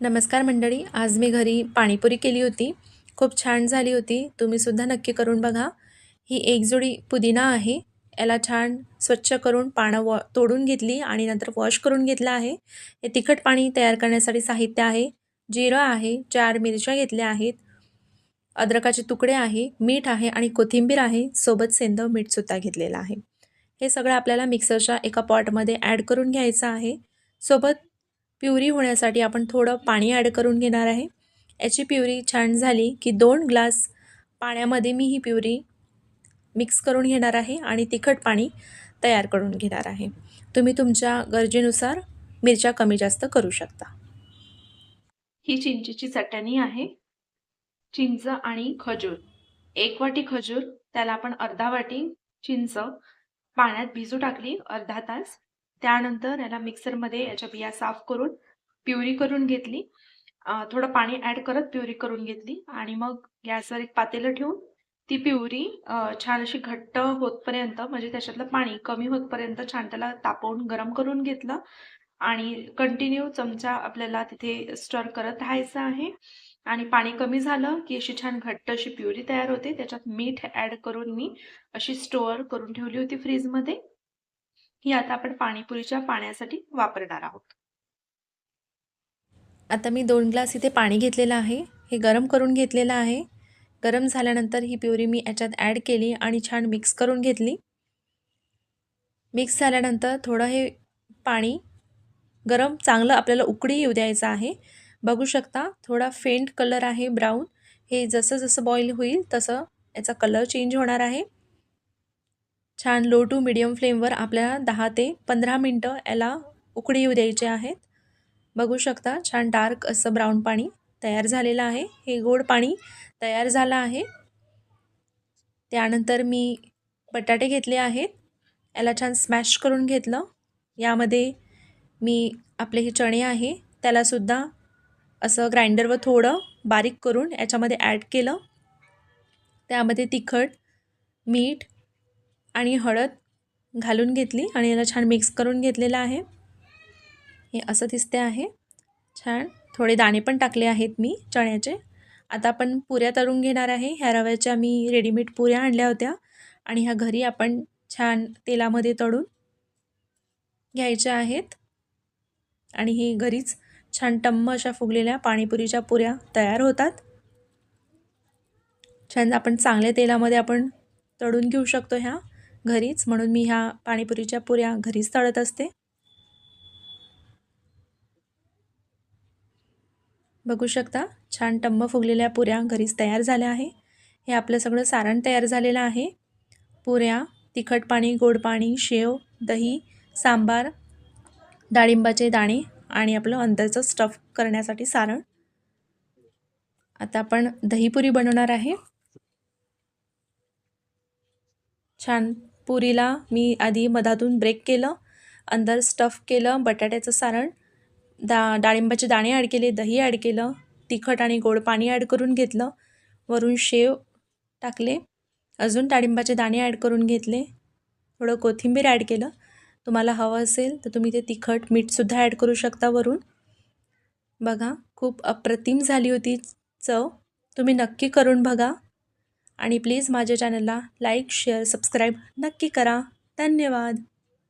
नमस्कार मंडळी आज मी घरी पाणीपुरी केली होती. खूप छान झाली होती. तुम्हीसुद्धा नक्की करून बघा. ही एक जोडी पुदिना आहे. याला छान स्वच्छ करून पानं वॉ तोडून घेतली आणि नंतर वॉश करून घेतलं आहे. हे तिखट पाणी तयार करण्यासाठी साहित्य आहे. जिरं आहे चार मिरच्या घेतल्या आहेत. अद्रकाचे तुकडे आहे मीठ आहे आणि कोथिंबीर आहे. सोबत सेंदव मीठसुद्धा घेतलेलं आहे. हे सगळं आपल्याला मिक्सरच्या एका पॉटमध्ये ॲड करून घ्यायचं आहे. सोबत प्युरी होण्यासाठी आपण थोडं पाणी ॲड करून घेणार आहे. याची प्युरी छान झाली की दोन ग्लास पाण्यामध्ये मी ही प्युरी मिक्स करून घेणार आहे आणि तिखट पाणी तयार करून घेणार आहे. तुम्ही तुमच्या गरजेनुसार मिरच्या कमी जास्त करू शकता. ही चिंचेची चटणी आहे. चिंच आणि खजूर. एक वाटी खजूर त्याला आपण अर्धा वाटी चिंच पाण्यात भिजू टाकली अर्धा तास त्यानंतर याला मिक्सरमध्ये याच्या बिया साफ करून प्युरी करून घेतली. थोडं पाणी ॲड करत प्युरी करून घेतली आणि मग गॅसवर एक पातेलं ठेवून ती प्युरी छान अशी घट्ट होतपर्यंत म्हणजे त्याच्यातलं पाणी कमी होतपर्यंत छान त्याला तापवून गरम करून घेतलं आणि कंटिन्यू चमचा आपल्याला तिथे स्टर करत राहायचं आहे. आणि पाणी कमी झालं की अशी छान घट्ट अशी प्युरी तयार होते. त्याच्यात मीठ ॲड करून मी अशी स्टोअर करून ठेवली होती फ्रीजमध्ये. ही आता आपण पाणीपुरीच्या पाण्यासाठी वापरणार आहोत. आता मी दोन ग्लास इथे पाणी घेतलेलं आहे. हे गरम करून घेतलेलं आहे. गरम झाल्यानंतर ही प्युरी मी याच्यात ॲड केली आणि छान मिक्स करून घेतली. मिक्स झाल्यानंतर थोडं हे पाणी गरम चांगलं आपल्याला उकडी येऊ द्यायचं आहे. बघू शकता थोडा फेंट कलर आहे ब्राऊन हे जसं जसं बॉईल होईल तसं याचा कलर चेंज होणार आहे. छान लो टू मिडियम फ्लेमवर आपल्याला दहा ते पंधरा मिनटं याला उकडी येऊ द्यायचे आहेत. बघू शकता छान डार्क असं ब्राऊन पाणी तयार झालेलं आहे. हे गोड पाणी तयार झालं आहे. त्यानंतर मी बटाटे घेतले आहेत. याला छान स्मॅश करून घेतलं. यामध्ये मी आपले हे चणे आहे त्यालासुद्धा असं ग्राइंडरवर थोडं बारीक करून याच्यामध्ये ॲड केलं. त्यामध्ये तिखट मीठ आणि हळद घालून घेतली आणि याला छान मिक्स करून घेतलेलं आहे. हे असं दिसते आहे. छान थोडे दाणे पण टाकले आहेत मी चण्याचे. आता आपण पुऱ्या तळून घेणार आहे. ह्या रव्याच्या मी रेडीमेड पुऱ्या आणल्या होत्या आणि ह्या घरी आपण छान तेलामध्ये तळून घ्यायच्या आहेत. आणि हे घरीच छान टम्म अशा फुगलेल्या पाणीपुरीच्या पुऱ्या तयार होतात. छान आपण चांगल्या तेलामध्ये आपण तळून घेऊ शकतो ह्या. घरीच म्हणून मी ह्या पाणीपुरीच्या पुऱ्या घरीच तळत असते. बघू शकता छान टम्म फुगलेल्या पुऱ्या घरीच तयार झाल्या आहे. हे आपलं सगळं सारण तयार झालेलं आहे. पुऱ्या तिखट पाणी गोड पाणी शेव दही सांबार डाळिंबाचे दाणे आणि आपलं अंदरचं स्टफ करण्यासाठी सारण. आता आपण दहीपुरी बनवणार आहे. छान पुरीला मी आधी मधातून ब्रेक केलं अंदर स्टफ केलं बटाट्याचं सारण दा डाळिंबाचे दाणे ॲड केले दही ॲड केलं तिखट आणि गोड पाणी ॲड करून घेतलं वरून शेव टाकले अजून डाळिंबाचे दाणे ॲड करून घेतले थोडं कोथिंबीर ॲड केलं. तुम्हाला हवं असेल तर तुम्ही ते तिखट मीठसुद्धा ॲड करू शकता वरून. बघा खूप अप्रतिम झाली होती चव. तुम्ही नक्की करून बघा. आणि प्लीज माझ्या चॅनलला लाईक शेअर सबस्क्राईब नक्की करा. धन्यवाद.